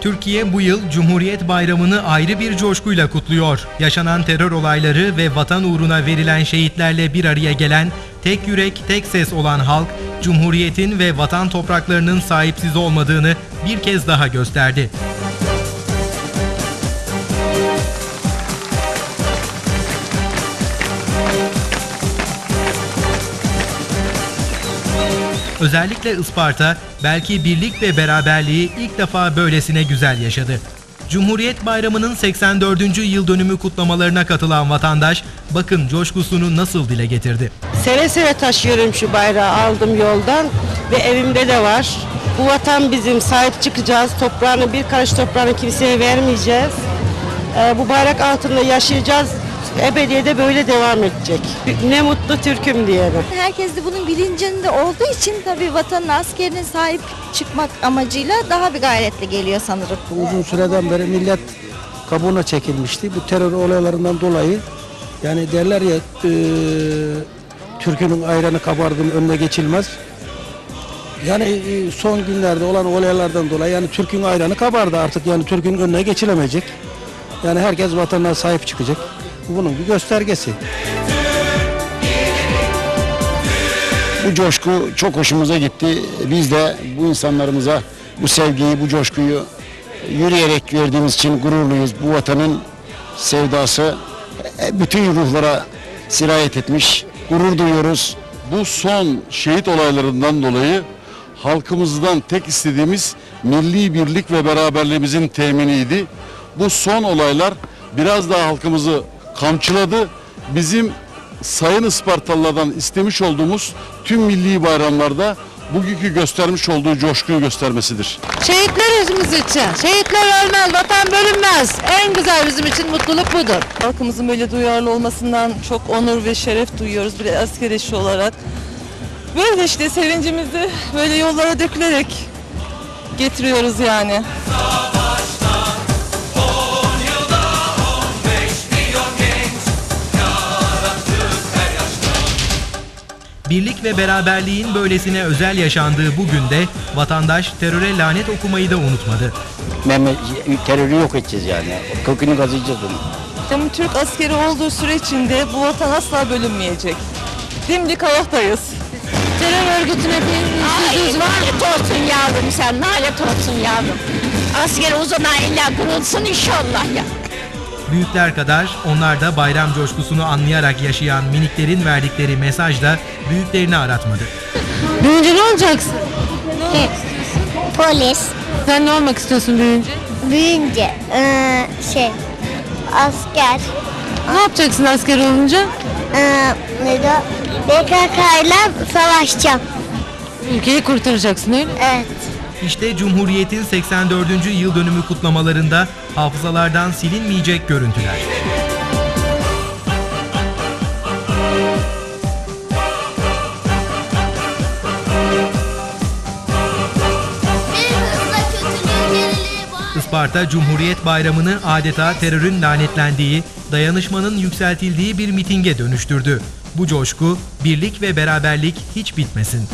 Türkiye bu yıl Cumhuriyet Bayramı'nı ayrı bir coşkuyla kutluyor. Yaşanan terör olayları ve vatan uğruna verilen şehitlerle bir araya gelen tek yürek, tek ses olan halk, Cumhuriyet'in ve vatan topraklarının sahipsiz olmadığını bir kez daha gösterdi. Özellikle Isparta belki birlik ve beraberliği ilk defa böylesine güzel yaşadı. Cumhuriyet Bayramı'nın 84. yıl dönümü kutlamalarına katılan vatandaş bakın coşkusunu nasıl dile getirdi. Seve seve taşıyorum şu bayrağı aldım yoldan ve evimde de var. Bu vatan bizim sahip çıkacağız. Toprağını bir karış toprağını kimseye vermeyeceğiz. Ee, bu bayrak altında yaşayacağız. Ebediyede böyle devam edecek. Ne mutlu Türk'üm diyene. Herkes de bunun bilincinde olduğu için tabii vatanın askerine sahip çıkmak amacıyla daha bir gayretli geliyor sanırım. Uzun süreden beri millet kabuğuna çekilmişti. Bu terör olaylarından dolayı yani derler ya e, Türk'ünün ayranı kabardığının önüne geçilmez. Yani e, son günlerde olan olaylardan dolayı yani Türk'ün ayranı kabardı artık yani Türk'ün önüne geçilemeyecek. Yani herkes vatanına sahip çıkacak. Bu bunun bir göstergesi. Bu coşku çok hoşumuza gitti. Biz de bu insanlarımıza bu sevgiyi, bu coşkuyu yürüyerek verdiğimiz için gururluyuz. Bu vatanın sevdası e, bütün ruhlara sirayet etmiş. Gurur duyuyoruz. Bu son şehit olaylarından dolayı halkımızdan tek istediğimiz milli birlik ve beraberliğimizin teminiydi. Bu son olaylar biraz daha halkımızı kamçıladı. Bizim sayın Ispartalılardan istemiş olduğumuz tüm milli bayramlarda bugünkü göstermiş olduğu coşkuyu göstermesidir. Şehitlerimiz için. Şehitler ölmez, vatan bölünmez. En güzel bizim için mutluluk budur. Halkımızın böyle duyarlı olmasından çok onur ve şeref duyuyoruz bir asker eşi olarak. Böyle işte sevincimizi böyle yollara dökülerek getiriyoruz yani. Birlik ve beraberliğin böylesine özel yaşandığı bu günde vatandaş teröre lanet okumayı da unutmadı. Mehmet, terörü yok edeceğiz yani. Kökünü kazıyacağız onu. Türk askeri olduğu süre içinde bu vatan asla bölünmeyecek. Dimdik ayaktayız. Terör örgütüne bir yüzünüz var mı? Olsun yavrum sen, lanet olsun yavrum. Asker uzuna illa kurulsun inşallah ya. Büyükler kadar onlar da bayram coşkusunu anlayarak yaşayan miniklerin verdikleri mesaj da büyüklerini aratmadı. Büyüyünce ne olacaksın? Polis. Sen ne olmak istiyorsun büyüyünce? Büyünce eee, şey asker Ne yapacaksın asker olunca? eee neydi o? PKK ile savaşacağım. Ülkeyi kurtaracaksın öyle mi? Evet. İşte Cumhuriyet'in 84. yıl dönümü kutlamalarında hafızalardan silinmeyecek görüntüler. Isparta Cumhuriyet Bayramı'nı adeta terörün lanetlendiği, dayanışmanın yükseltildiği bir mitinge dönüştürdü. Bu coşku, birlik ve beraberlik hiç bitmesin.